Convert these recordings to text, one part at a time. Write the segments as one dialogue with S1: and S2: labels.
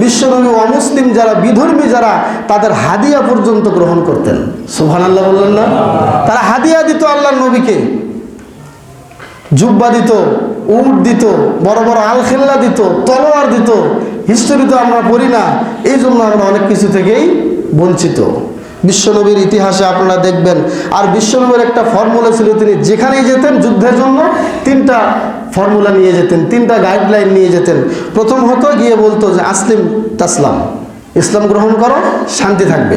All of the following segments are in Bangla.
S1: বিশ্বনবী অমুসলিম যারা, বিধর্মী যারা, তাদের হাদিয়া পর্যন্ত গ্রহণ করতেন। সুহান আল্লাহ বললেন না? তারা হাদিয়া দিত আল্লাহ নবীকে। জুব্বা দিত, উট দিত, বড় বড় আলখেল্লা দিত, তলোয়ার দিত। হিস্টোরি তো আমরা পড়ি না এই জন্য আমরা অনেক কিছু থেকেই বঞ্চিত। বিশ্বনবীর ইতিহাসে আপনারা দেখবেন। আর বিশ্বনবীর একটা ফর্মুলা ছিল, তিনি যেখানেই যেতেন যুদ্ধের জন্য তিনটা ফর্মুলা নিয়ে যেতেন, তিনটা গাইডলাইন নিয়ে যেতেন। প্রথম হতো গিয়ে বলতো যে, আসলিম তাসলাম, ইসলাম গ্রহণ করো, শান্তি থাকবে।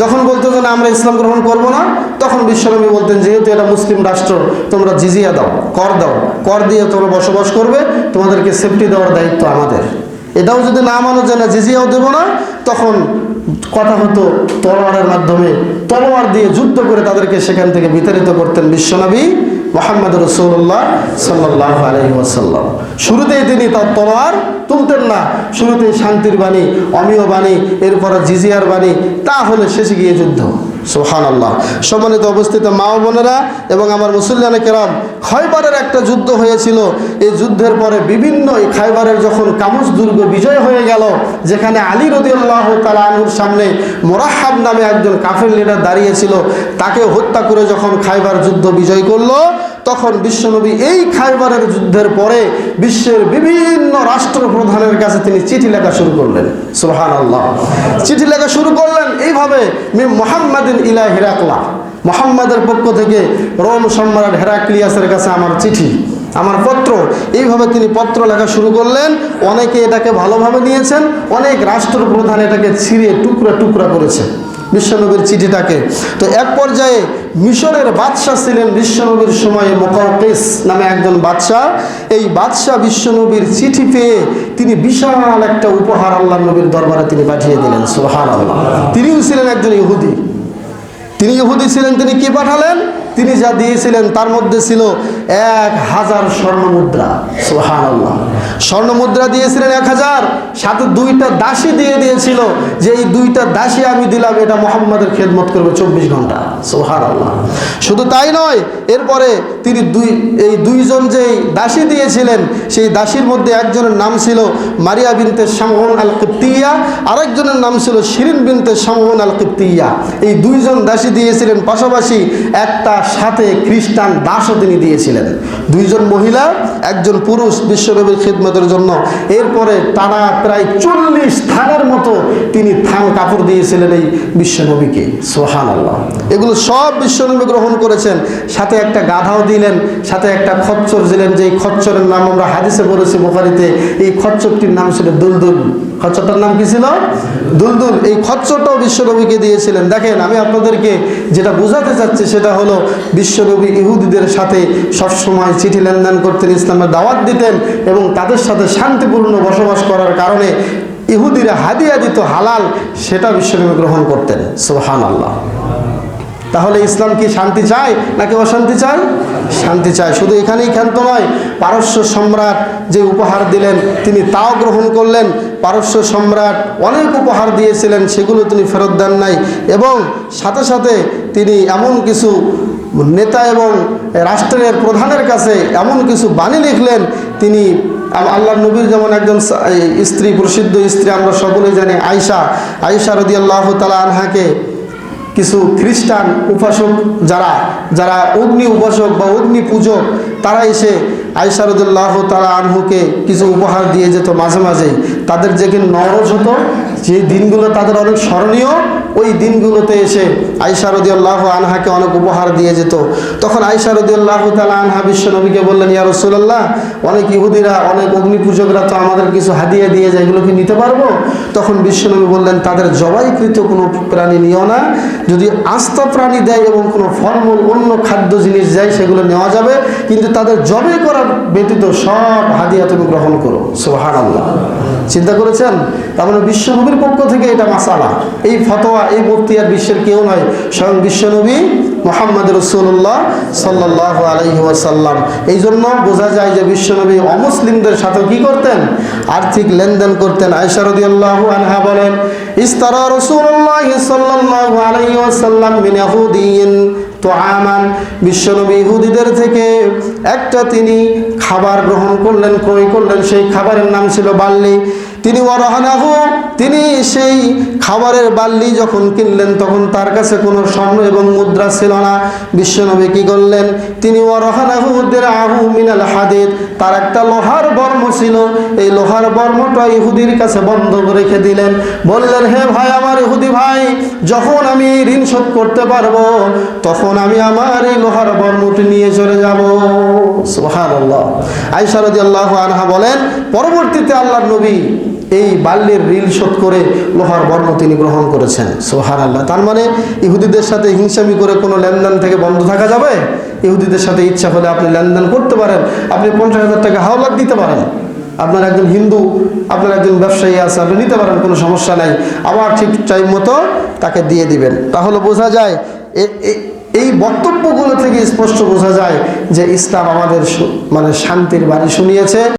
S1: যখন বলতো যে, না, আমরা ইসলাম গ্রহণ করব না, তখন বিশ্বনবী বলতেন, যেহেতু এটা মুসলিম রাষ্ট্র, তোমরা জিজিয়া দাও, কর দাও, কর দিয়ে তোমরা বসবাস করবে, তোমাদেরকে সেফটি দেওয়ার দায়িত্ব আমাদের। এটাও যদি না মানো যে, না, জিজিয়াও দেবো না, তখন কথা হতো তলোয়ারের মাধ্যমে। তলোয়ার দিয়ে যুদ্ধ করে তাদেরকে সেখান থেকে বিতাড়িত করতেন বিশ্বনবী মোহাম্মদ রসুল্লাহ সাল্লাহ আলহি ওয়াসাল্লাম। শুরুতেই তিনি তার তলোয়ার তুলতেন না, শুরুতেই শান্তির বাণী, অমীয় বাণী, এরপর জিজিয়ার বাণী, তা হলে শেষে গিয়ে যুদ্ধ। সোহান আল্লাহ সম্মানিত অবস্থিত মা বোনেরা এবং আমার মুসলমানে কেরাম খয়বারের একটা যুদ্ধ হয়েছিল। এই যুদ্ধের পরে বিভিন্ন এই খাইবারের যখন কামুস দুর্গ বিজয় হয়ে গেল, যেখানে আলী রদিউল্লাহ তালাহুর সামনে মোরাহাব নামে একজন কাফের লিডার দাঁড়িয়েছিল, তাকে হত্যা করে যখন খাইবার যুদ্ধ বিজয় করল, তখন বিশ্বনবী এই খাইবারের যুদ্ধের পরে বিশ্বের বিভিন্ন রাষ্ট্রপ্রধানের কাছে তিনি চিঠি লেখা শুরু করলেন। সুহান আল্লাহ চিঠি লেখা শুরু করলেন, এইভাবে মে মোহাম্মদিন ইলা হিরাকলা। মোহাম্মদের পক্ষ থেকে রোম সম্রাট হেরাক্লিয়াসের কাছে আমার চিঠি, আমার পত্র। এইভাবে তিনি পত্র লেখা শুরু করলেন, অনেকে এটাকে ভালোভাবে নিয়েছেন, অনেক রাষ্ট্রপ্রধান এটাকে ছিঁড়ে টুকরা টুকরা করেছে বিশ্বনবীর চিঠিটাকে। তো এক পর্যায়ে মিশরের বাদশাহ ছিলেন বিশ্বনবীর সময়ে মোকাউকেস নামে একজন বাদশাহ। এই বাদশাহ বিশ্বনবীর চিঠি পেয়ে তিনি বিশাল একটা উপহার আল্লাহ নবীর দরবারে তিনি পাঠিয়ে দিলেন সোহান আল্লাহ তিনিও ছিলেন একজন ইহুদি। তিনি ইহুদি ছিলেন, তিনি কি পাঠালেন? তিনি যা দিয়েছিলেন তার মধ্যে ছিল এক হাজার স্বর্ণ মুদ্রা সোহান আল্লাহ স্বর্ণ মুদ্রা দিয়েছিলেন এক হাজার, সাথে দুইটা দাসী দিয়ে দিয়েছিল যে এই দুইটা দাসী আমি দিলাম, এটা মোহাম্মদের খেদমত করবে চব্বিশ ঘণ্টা। শুধু তাই নয়, এরপরে তিনি দুই, এই দুইজন যেই দাসী দিয়েছিলেন, সেই দাসীর মধ্যে একজনের নাম ছিল মারিয়া বিনতে শামহন আল কিপ্তিয়া আরেকজনের নাম ছিল শিরিন বিনতে শামহন আল কিপ্তিয়া এই দুইজন দাসী দিয়েছিলেন, পাশাপাশি একটা সাথে খ্রিস্টান দাসও তিনি দিয়েছিলেন। দুইজন মহিলা, একজন পুরুষ বিশ্বনবীর খিদমতের জন্য। এরপরে টানা প্রায় চল্লিশ থানের মতো তিনি থান কাপড় দিয়েছিলেন এই বিশ্বনবীকে। সোহান আল্লাহ এগুলো সব বিশ্বনবী গ্রহণ করেছেন। সাথে একটা গাধাও দিলেন, সাথে একটা খচ্চর দিলেন। যে খচ্চরের নাম আমরা হাদিসে বলেছি বোখারিতে, এই খচ্চরটির নাম ছিল দুলদুল। খচ্চরটার নাম কি ছিল? দুলদুল। এই খচ্চরটাও বিশ্বনবীকে দিয়েছিলেন। দেখেন, আমি আপনাদেরকে যেটা বোঝাতে চাচ্ছি সেটা হলো বিশ্বনবী ইহুদিদের সাথে সবসময় চিঠি লেনদেন করতেন, ইসলামের দাওয়াত দিতেন এবং তাদের সাথে শান্তিপূর্ণ বসবাস করার কারণে ইহুদিরা হাদিয়া দিত হালাল, সেটা বিশ্বনবী গ্রহণ করতেন। সোহান আল্লাহ তাহলে ইসলাম কি শান্তি চায় নাকি অশান্তি চায়? শান্তি চায়। শুধু এখানেই ক্ষান্ত নয়, পারস্য সম্রাট যে উপহার দিলেন, তিনি তাও গ্রহণ করলেন। পারস্য সম্রাট অনেক উপহার দিয়েছিলেন, সেগুলো তিনি ফেরত দেন নাই। এবং সাথে সাথে তিনি এমন কিছু নেতা এবং রাষ্ট্রের প্রধানের কাছে এমন কিছু বাণী লিখলেন, তিনি আল্লাহ নবীর যেমন একজন স্ত্রী, প্রসিদ্ধ স্ত্রী, আমরা সকলেই জানি আয়সা আয়সা রদি আল্লাহ তালা আনহাকে কিছু খ্রিস্টান উপাসক যারা যারা অগ্নি উপাসক বা অগ্নি পূজক, তারা এসে আইসারদুল্লাহ তারা আনহুকে কিছু উপহার দিয়ে যেত মাঝে মাঝে। তাদের যেখানে নরজ হতো, যে দিনগুলো তাদের অনেক স্মরণীয়, ওই দিনগুলোতে এসে আইসারদি আল্লাহ আনহাকে অনেক উপহার দিয়ে যেত। তখন আইসারদি আল্লাহ তালা আনহা বিশ্ব নবীকে বললেন, ইয়া রসুল্লাহ অনেক ইহুদিরা, অনেক অগ্নি পূজকরা তো আমাদের কিছু হাদিয়া দিয়ে যায়, এগুলো কি নিতে পারব? তখন বিশ্বনবী বললেন, তাদের জবাইকৃত কোনো প্রাণী নিও না। যদি আস্তা প্রাণী দেয় এবং কোনো ফলমূল, অন্য খাদ্য জিনিস যায় সেগুলো নেওয়া যাবে। কিন্তু তাদের জবে করার ব্যতীত সব হাদিয়া তুমি গ্রহণ করো। সোহান আল্লাহ চিন্তা করেছেন? তার মানে বিশ্বনবীর পক্ষ থেকে এটা মাসালা। এই ফতোয়া, এই আর বিশ্বের কেউ নয়, স্বয়ং বিশ্বনবী মোহাম্মদ রসুল্লাহ সাল্লাহ আলহি ওয়াসাল্লাম। এই জন্য বোঝা যায় যে বিশ্বনবী অমুসলিমদের সাথে কি করতেন? আর্থিক লেনদেন করতেন। আয়সারদি আল্লাহ আনহা বলেন, ইস্তারা রসুল্লাহ সাল্লাহ আলহি ওয়াসাল্লাম মিন ইয়াহুদিয়িন তো আমান বিশ্বনবী ইহুদিদের থেকে একটা তিনি খাবার গ্রহণ করলেন, ক্রয় করলেন। সেই খাবারের নাম ছিল বাল্লি। তিনি ওয়ারহানাহু, তিনি সেই খাবারের বাল্লি যখন কিনলেন, তখন তার কাছে কোনো স্বর্ণ এবং মুদ্রা ছিল না। বিশ্বনবী কি করলেন? তিনি ওয়ারহানাহু আহু মিনাল হাদিদ তার একটা লোহার বর্ম ছিল। এই লোহার বর্মটা ইহুদির কাছে বন্ধ রেখে দিলেন। বললেন, হে ভাই, আমার ইহুদি ভাই, যখন আমি ঋণ শোধ করতে পারব, তখন আমি আমার এই লোহার বর্মটি নিয়ে চলে যাব। সুবহানাল্লাহ। আয়েশা আল্লাহ আনহা বলেন, পরবর্তীতে আল্লাহর নবী এই বাল্যের ঋণ শোধ করে লোহার বর্ণ তিনি গ্রহণ করেছেন। সোহার আল্লাহ তার মানে ইহুদিদের সাথে হিংসামি করে কোনো লেনদেন থেকে বন্ধ থাকা যাবে? ইহুদিদের সাথে ইচ্ছা হলে আপনি লেনদেন করতে পারেন। আপনি পঞ্চাশ হাজার টাকা হাওলাত দিতে পারেন। আপনার একজন হিন্দু, আপনার একজন ব্যবসায়ী আছে, আপনি নিতে পারেন, কোনো সমস্যা নাই। আবার ঠিক টাইম মতো তাকে দিয়ে দিবেন। তাহলে বোঝা যায় এই বক্তব্যগুলো থেকে স্পষ্ট বোঝা যায় যে ইসলাম আমাদের মানে শান্তির বাড়ি শুনিয়েছে।